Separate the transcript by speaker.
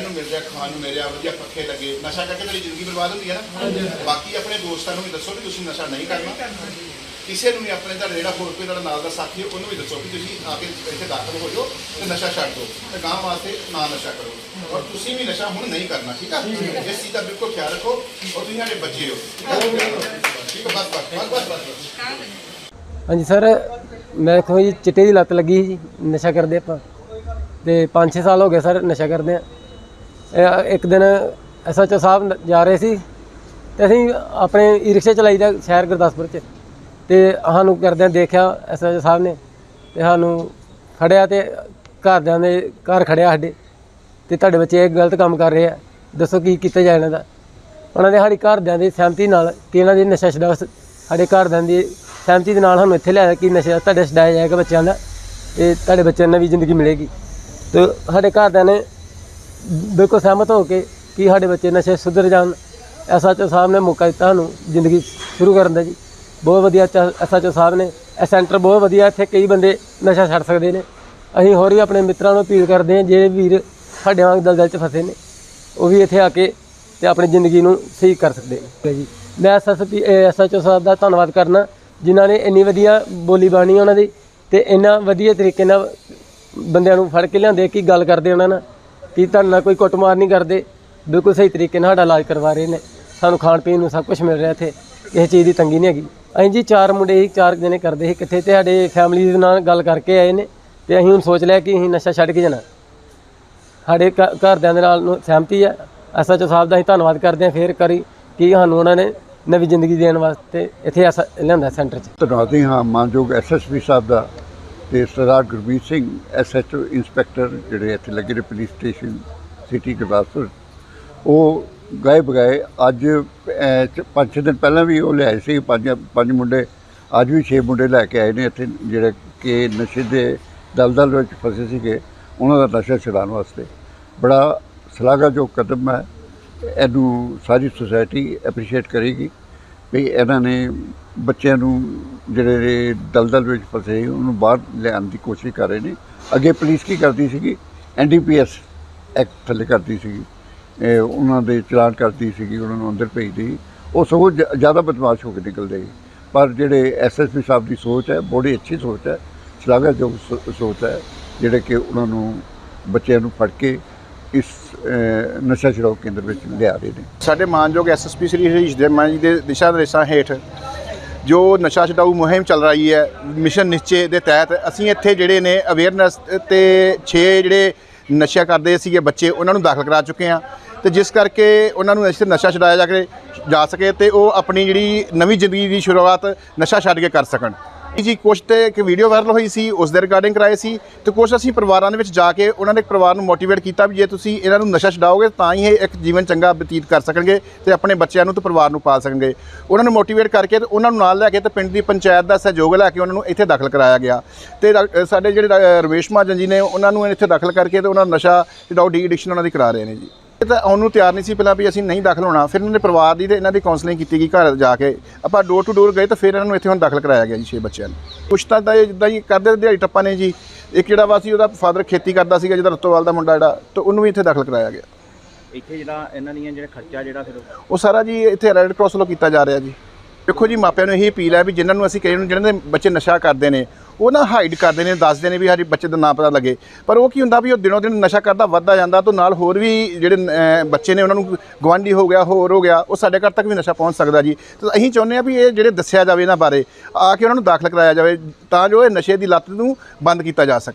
Speaker 1: ਰਹਿਣ ਨੂੰ ਮਿਲ ਰਿਹਾ ਖਾਣ ਨੂੰ ਮਿਲ ਰਿਹਾ ਵਧੀਆ ਪੱਖੇ ਲੱਗੇ ਨਸ਼ਾ ਕਰਕੇ ਤੇਰੀ ਜ਼ਿੰਦਗੀ ਬਰਬਾਦ ਹੁੰਦੀ ਹੈ ਨਾ? ਬਾਕੀ ਆਪਣੇ ਦੋਸਤਾਂ ਨੂੰ ਵੀ ਦੱਸੋ ਕਿ ਤੁਸੀਂ ਨਸ਼ਾ ਨਹੀਂ ਕਰਨਾ। ਕਿਸੇ ਨੂੰ ਵੀ ਆਪਣੇ ਦਾ ਜਿਹੜਾ ਹੋਰ ਕੋਈ ਤੁਹਾਡਾ ਨਾਲ ਦਾ ਸਾਥੀ ਹੈ ਉਹਨੂੰ ਵੀ ਦੱਸੋ ਕਿ ਤੁਸੀਂ ਆ ਕੇ ਇੱਥੇ ਦਾਖਲ ਹੋ ਜਾਓ ਤੇ ਨਸ਼ਾ ਛੱਡ ਦਿਓ। ਤੇ ਗਾਂ ਵਾਸਤੇ ਨਾ ਨਸ਼ਾ ਕਰੋ। ਔਰ ਤੁਸੀਂ ਵੀ ਨਸ਼ਾ ਹੁਣ ਨਹੀਂ ਕਰਨਾ ਠੀਕ ਆ? ਇਸ ਚੀਜ਼ ਦਾ ਬਿਲਕੁਲ ਖਿਆਲ ਰੱਖੋ ਔਰ ਤੁਸੀਂ ਸਾਡੇ ਬੱਚੇ ਹੋ। ਠੀਕ ਹੈ ਬਸ ਬਸ ਬਸ ਬਸ
Speaker 2: ਹਾਂਜੀ ਸਰ ਮੈਂ ਕੋਈ ਚਿੱਟੇ ਦੀ ਲੱਤ ਲੱਗੀ ਸੀ ਜੀ ਨਸ਼ਾ ਕਰਦੇ ਆਪਾਂ। ਤੇ 5-6 ਸਾਲ ਹੋ ਗਏ ਸਰ ਨਸ਼ਾ ਕਰਦੇ ਆ। ਇੱਕ ਦਿਨ ਐਸਐਚਓ ਸਾਹਿਬ ਜਾ ਰਹੇ ਸੀ ਤੇ ਅਸੀਂ ਆਪਣੇ ਈ ਰਿਕਸ਼ੇ ਚਲਾਈਦਾ ਸ਼ਹਿਰ ਗੁਰਦਾਸਪੁਰ ਚ। ਤੇ ਸਾਨੂੰ ਕਰਦਿਆਂ ਦੇਖਿਆ ਐਸਐਚਓ ਸਾਹਿਬ ਨੇ ਤੇ ਸਾਨੂੰ ਖੜਿਆ ਤੇ ਘਰਦਿਆਂ ਦੇ ਘਰ ਖੜਿਆ ਸਾਡੇ ਤੇ ਤੁਹਾਡੇ ਬੱਚੇ ਇਹ ਗਲਤ ਕੰਮ ਕਰ ਰਹੇ ਆ। ਦੱਸੋ ਕੀ ਕੀਤਾ ਜਾਏ ਇਹਨਾਂ ਦਾ। ਉਹਨਾਂ ਦੇ ਸਾਡੀ ਘਰਦਿਆਂ ਦੀ ਸਹਿਮਤੀ ਨਾਲ ਕਿ ਇਹਨਾਂ ਦੀ ਨਸ਼ਾ ਛਡਾ ਸਾਡੇ ਘਰਦਿਆਂ ਦੀ ਸਹਿਮਤੀ ਦੇ ਨਾਲ ਸਾਨੂੰ ਇੱਥੇ ਲਿਆਇਆ ਕਿ ਨਸ਼ਾ ਤੁਹਾਡੇ ਛਡਾਇਆ ਜਾਏਗਾ ਬੱਚਿਆਂ ਦਾ ਤੇ ਤੁਹਾਡੇ ਬੱਚਿਆਂ ਨੂੰ ਨਵੀਂ ਜ਼ਿੰਦਗੀ ਮਿਲੇਗੀ। ਤੇ ਸਾਡੇ ਘਰਦਿਆਂ ਨੇ ਬਿਲਕੁਲ ਸਹਿਮਤ ਹੋ ਕੇ ਕਿ ਸਾਡੇ ਬੱਚੇ ਨਸ਼ੇ ਸੁਧਰ ਜਾਣ। ਐਸਐਚਓ ਸਾਹਿਬ ਨੇ ਮੌਕਾ ਦਿੱਤਾ ਸਾਨੂੰ, ਜ਼ਿੰਦਗੀ ਸ਼ੁਰੂ ਕਰਨ ਦਾ ਜੀ। ਬਹੁਤ ਵਧੀਆ ਐਸਐਚਓ ਸਾਹਿਬ ਨੇ, ਇਹ ਸੈਂਟਰ ਬਹੁਤ ਵਧੀਆ, ਇੱਥੇ ਕਈ ਬੰਦੇ ਨਸ਼ਾ ਛੱਡ ਸਕਦੇ ਨੇ। ਅਸੀਂ ਹੋਰ ਵੀ ਆਪਣੇ ਮਿੱਤਰਾਂ ਨੂੰ ਅਪੀਲ ਕਰਦੇ ਹਾਂ, ਜਿਹੜੇ ਵੀਰ ਸਾਡੇ ਵਾਂਗ ਦਲਦਲ 'ਚ ਫਸੇ ਨੇ, ਉਹ ਵੀ ਇੱਥੇ ਆ ਕੇ ਤੇ ਆਪਣੀ ਜ਼ਿੰਦਗੀ ਨੂੰ ਸਹੀ ਕਰ ਸਕਦੇ ਨੇ। ਜੀ। ਮੈਂ ਐਸਐਸਪੀ ਐਸਐਚਓ ਸਾਹਿਬ ਦਾ ਧੰਨਵਾਦ ਕਰਨਾ, ਜਿਨ੍ਹਾਂ ਨੇ ਇੰਨੀ ਵਧੀਆ ਬੋਲੀ ਬਾਣੀ ਉਹਨਾਂ ਦੀ ਤੇ ਇੰਨਾ ਵਧੀਆ ਤਰੀਕੇ ਨਾਲ ਬੰਦਿਆਂ ਨੂੰ ਫੜ ਕੇ ਲਿਆਂਦੇ, ਕਿ ਗੱਲ ਕਰਦੇ ਉਹਨਾਂ ਨਾਲ। ਕਿ ਤੁਹਾਡੇ ਨਾਲ ਕੋਈ ਕੁੱਟਮਾਰ ਨਹੀਂ ਕਰਦੇ। ਬਿਲਕੁਲ ਸਹੀ ਤਰੀਕੇ ਨਾਲ ਸਾਡਾ ਇਲਾਜ ਕਰਵਾ ਰਹੇ ਨੇ। ਸਾਨੂੰ ਖਾਣ ਪੀਣ ਨੂੰ ਸਭ ਕੁਝ ਮਿਲ ਰਿਹਾ ਇੱਥੇ। ਕਿਸੇ ਚੀਜ਼ ਦੀ ਤੰਗੀ ਨਹੀਂ ਹੈਗੀ। ਅਸੀਂ ਜੀ ਚਾਰ ਮੁੰਡੇ ਹੀ, ਚਾਰ ਜਣੇ ਕਰਦੇ ਸੀ ਇਕੱਠੇ ਤੇ ਸਾਡੇ ਫੈਮਿਲੀ ਦੇ ਨਾਲ ਗੱਲ ਕਰਕੇ ਆਏ ਨੇ ਤੇ ਅਸੀਂ ਹੁਣ ਸੋਚ ਲਿਆ ਕਿ ਅਸੀਂ ਨਸ਼ਾ ਛੱਡ ਕੇ ਜਾਣਾ। ਸਾਡੇ ਘ- ਘਰਦਿਆਂ ਦੇ ਨਾਲ ਸਹਿਮਤੀ ਹੈ ਐਸਐਚਓ ਸਾਹਿਬ ਦਾ ਅਸੀਂ ਧੰਨਵਾਦ ਕਰਦੇ ਹਾਂ ਫੇਰ ਕਰੀ ਕਿ ਸਾਨੂੰ ਉਹਨਾਂ ਨੇ ਨਵੀਂ ਜ਼ਿੰਦਗੀ ਦੇਣ ਵਾਸਤੇ ਇੱਥੇ ਐਸਾ, ਲਿਆਂਦਾ ਸੈਂਟਰ 'ਚ।
Speaker 3: ਧੰਨਵਾਦੀ ਹਾਂ, ਮਾਨਯੋਗ ਐਸਐਸਪੀ ਸਾਹਿਬ ਦਾ ਤੇ ਸਰਦਾਰ ਗੁਰਬੀਰ ਸਿੰਘ ਐਸਐਚਓ ਇੰਸਪੈਕਟਰ ਜਿਹੜੇ ਇੱਥੇ ਲੱਗੇ ਨੇ ਪੁਲਿਸ ਸਟੇਸ਼ਨ ਸਿਟੀ ਗੁਰਦਾਸਪੁਰ, ਉਹ ਗਏ ਬਗਾਏ ਅੱਜ ਪੰਜ ਛੇ ਦਿਨ ਪਹਿਲਾਂ ਵੀ ਉਹ ਲਿਆਏ ਸੀ, ਪੰਜ ਪੰਜ ਮੁੰਡੇ, ਅੱਜ ਵੀ 6 ਮੁੰਡੇ ਲੈ ਕੇ ਆਏ ਨੇ ਇੱਥੇ, ਜਿਹੜੇ ਕਿ ਨਸ਼ੇ ਦੇ ਦਲਦਲ ਵਿੱਚ ਫਸੇ ਸੀਗੇ, ਉਹਨਾਂ ਦਾ ਨਸ਼ਾ ਛੁਡਾਉਣ ਵਾਸਤੇ। ਬੜਾ ਸ਼ਲਾਘਾਯੋਗ ਕਦਮ ਹੈ, ਇਹਨੂੰ ਸਾਰੀ ਸੁਸਾਇਟੀ ਐਪਰੀਸ਼ੀਏਟ ਕਰੇਗੀ, ਵੀ ਇਹਨਾਂ ਨੇ ਬੱਚਿਆਂ ਨੂੰ ਜਿਹੜੇ ਦਲਦਲ ਵਿੱਚ ਫਸੇ ਉਹਨੂੰ ਬਾਹਰ ਲਿਆਉਣ ਦੀ ਕੋਸ਼ਿਸ਼ ਕਰ ਰਹੇ ਨੇ। ਅੱਗੇ ਪੁਲਿਸ ਕੀ ਕਰਦੀ ਸੀਗੀ? ਐਨਡੀਪੀਐਸ ਐਕਟ ਥੱਲੇ ਕਰਦੀ ਸੀਗੀ। ਇਹ ਉਹਨਾਂ ਦੇ ਚਲਾਨ ਕਰਦੀ ਸੀਗੀ, ਉਹਨਾਂ ਨੂੰ ਅੰਦਰ ਭੇਜਦੀ ਸੀ। ਉਹ ਸਗੋਂ ਜ਼ਿਆਦਾ ਬਦਮਾਸ਼ ਹੋ ਕੇ ਨਿਕਲਦੇ ਸੀ। ਪਰ ਜਿਹੜੇ ਐਸਐਸਪੀ ਸਾਹਿਬ ਦੀ ਸੋਚ ਹੈ, ਬੜੀ ਅੱਛੀ ਸੋਚ ਹੈ, ਸ਼ਲਾਘਾਯੋਗ ਸੋ- ਸੋਚ ਹੈ, ਜਿਹੜੇ ਕਿ ਉਹਨਾਂ ਨੂੰ ਬੱਚਿਆਂ ਨੂੰ ਫੜ ਕੇ ਇਸ ਨਸ਼ਾ ਛੁਡਾਊ ਕੇਂਦਰ ਵਿੱਚ ਲਿਆ ਰਹੇ ਨੇ।
Speaker 1: ਸਾਡੇ ਮਾਨਯੋਗ ਐਸਐਸਪੀ ਸ੍ਰੀ ਹਰੀਸ਼ ਦੇ ਮਾਨ ਜੀ ਦੇ ਦਿਸ਼ਾ ਨਿਰਦੇਸ਼ਾਂ ਹੇਠ ਜੋ ਨਸ਼ਾ ਛਡਾਊ ਮੁਹਿੰਮ ਚੱਲ ਰਹੀ ਹੈ, ਮਿਸ਼ਨ ਨਿਸ਼ਚੇ ਦੇ ਤਹਿਤ ਅਸੀਂ ਇੱਥੇ ਜਿਹੜੇ ਨੇ ਅਵੇਅਰਨੈਸ ਤੇ 6 ਜਿਹੜੇ ਨਸ਼ਾ ਕਰਦੇ ਸੀਗੇ ਬੱਚੇ, ਉਹਨਾਂ ਨੂੰ ਦਾਖਲ ਕਰਾ ਚੁੱਕੇ ਆ ਤੇ ਜਿਸ ਕਰਕੇ ਉਹਨਾਂ ਨੂੰ ਇਸ ਨਸ਼ਾ ਛਡਾਇਆ ਜਾ ਕੇ, ਜਾ ਸਕੇ ਤੇ ਉਹ ਆਪਣੀ ਜਿਹੜੀ ਨਵੀਂ ਜ਼ਿੰਦਗੀ ਦੀ ਸ਼ੁਰੂਆਤ ਨਸ਼ਾ ਛੱਡ ਕੇ ਕਰ ਸਕਣ। ਜੀ ਕੁਛ ਤੇ ਇੱਕ ਵੀਡੀਓ ਵਾਇਰਲ ਹੋਈ ਸੀ, ਉਸ ਦੇ ਰਿਗਾਰਡਿੰਗ ਕਰਾਏ ਸੀ। ਤੇ ਕੁਛ ਅਸੀਂ ਪਰਿਵਾਰਾਂ ਦੇ ਵਿੱਚ ਜਾ ਕੇ ਉਹਨਾਂ ਨੇ ਪਰਿਵਾਰ ਨੂੰ ਮੋਟੀਵੇਟ ਕੀਤਾ ਵੀ ਜੇ ਤੁਸੀਂ ਇਹਨਾਂ ਨੂੰ ਨਸ਼ਾ ਛਡਾਓਗੇ ਤਾਂ ਹੀ ਇਹ ਇੱਕ ਜੀਵਨ ਚੰਗਾ ਬਤੀਤ ਕਰ ਸਕਣਗੇ ਤੇ ਆਪਣੇ ਬੱਚਿਆਂ ਨੂੰ ਤੇ ਪਰਿਵਾਰ ਨੂੰ ਪਾਲ ਸਕਣਗੇ। ਉਹਨਾਂ ਨੂੰ ਮੋਟੀਵੇਟ ਕਰਕੇ ਤੇ ਉਹਨਾਂ ਨੂੰ ਨਾਲ ਲੈ ਕੇ ਤੇ ਪਿੰਡ ਦੀ ਪੰਚਾਇਤ ਦਾ ਸਹਿਯੋਗ ਲੈ ਕੇ ਉਹਨਾਂ ਨੂੰ ਇੱਥੇ ਦਾਖਲ ਕਰਾਇਆ ਗਿਆ। ਤੇ ਡਾ- ਸਾਡੇ ਜਿਹੜੇ ਡਾ- ਰਮੇਸ਼ ਮਹਾਜਨ ਜੀ ਨੇ, ਉਹਨਾਂ ਨੂੰ ਇੱਥੇ ਦਾਖਲ ਕਰਕੇ ਤੇ ਉਹਨਾਂ ਦਾ ਨਸ਼ਾ ਛਡਾਓ ਡੀ ਐਡਿਕਸ਼ਨ ਉਹਨਾਂ ਦੀ ਕਰਾ ਰਹੇ ਨੇ ਜੀ। ਇਹ ਤਾਂ ਆਉਣ ਨੂੰ ਤਿਆਰ ਨਹੀਂ ਸੀ ਪਹਿਲਾਂ ਵੀ ਅਸੀਂ ਨਹੀਂ ਦਾਖਲ ਹੋਣਾ। ਫਿਰ ਇਹਨਾਂ ਦੇ ਪਰਿਵਾਰ ਦੀ ਤੇ ਇਹਨਾਂ ਦੀ ਕਾਉਂਸਲਿੰਗ ਕੀਤੀ ਗਈ ਘਰ ਜਾ ਕੇ। ਆਪਾਂ ਡੋਰ ਟੂ ਡੋਰ ਗਏ ਤਾਂ ਫਿਰ ਇਹਨਾਂ ਨੂੰ ਇੱਥੇ ਹੁਣ ਦਾਖਲ ਕਰਾਇਆ ਗਿਆ ਜੀ ਛੇ ਬੱਚਿਆਂ ਨੂੰ। ਕੁਛ ਤਾਂ ਦਾ ਜਿੱਦਾਂ ਹੀ ਕਰਦੇ ਦਿਹਾੜੀ ਟੱਪਾ ਨੇ ਜੀ। ਇੱਕ ਜਿਹੜਾ ਵਾ ਸੀ ਉਹਦਾ ਫਾਦਰ ਖੇਤੀ ਕਰਦਾ ਸੀਗਾ ਜਿਹਦਾ ਰਤੋਵਾਲ ਦਾ ਮੁੰਡਾ ਜਿਹੜਾ ਤੇ ਉਹਨੂੰ ਵੀ ਇੱਥੇ ਦਾਖਲ ਕਰਾਇਆ ਗਿਆ।
Speaker 4: ਇੱਥੇ ਜਿਹੜਾ ਇਹਨਾਂ ਦੀਆਂ ਜਿਹੜਾ ਖਰਚਾ ਜਿਹੜਾ ਫਿਰ
Speaker 1: ਉਹ ਸਾਰਾ ਜੀ ਇੱਥੇ ਰੈੱਡ ਕਰਾਸ ਵੱਲੋਂ ਕੀਤਾ ਜਾ ਰਿਹਾ ਜੀ। ਦੇਖੋ ਜੀ ਮਾਪਿਆਂ ਨੂੰ ਇਹੀ ਅਪੀਲ ਹੈ ਵੀ ਜਿਨ੍ਹਾਂ ਨੂੰ ਅਸੀਂ ਕਹੇ ਨੂੰ ਜਿਹਨਾਂ ਦੇ ਬੱਚੇ ਨਸ਼ਾ ਕਰਦੇ ਨੇ ਉਹ ਨਾ ਹਾਈਡ ਕਰਦੇ ਨੇ ਦੱਸਦੇ ਨੇ ਵੀ ਸਾਡੇ ਬੱਚੇ ਦਾ ਨਾਂ ਪਤਾ ਲੱਗੇ। ਪਰ ਉਹ ਕੀ ਹੁੰਦਾ ਵੀ ਉਹ ਦਿਨੋਂ ਦਿਨ ਨਸ਼ਾ ਕਰਦਾ, ਵੱਧਦਾ ਜਾਂਦਾ, ਤਾਂ ਨਾਲ ਹੋਰ ਵੀ ਜਿਹੜੇ ਬੱਚੇ ਨੇ ਉਹਨਾਂ ਨੂੰ ਗਵਾਂਢੀ ਹੋ ਗਿਆ, ਹੋਰ ਹੋ ਗਿਆ, ਉਹ ਸਾਡੇ ਘਰ ਤੱਕ ਵੀ ਨਸ਼ਾ ਪਹੁੰਚ ਸਕਦਾ ਜੀ। ਤਾਂ ਅਸੀਂ ਚਾਹੁੰਦੇ ਆ ਵੀ ਇਹ ਜਿਹੜੇ ਦੱਸਿਆ ਜਾਵੇ ਇਹਨਾਂ ਬਾਰੇ, ਆ ਕੇ ਉਹਨਾਂ ਨੂੰ ਦਾਖਲ ਕਰਾਇਆ ਜਾਵੇ, ਤਾਂ ਜੋ ਇਹ ਨਸ਼ੇ ਦੀ ਲੱਤ ਨੂੰ ਬੰਦ ਕੀਤਾ ਜਾ ਸਕੇ।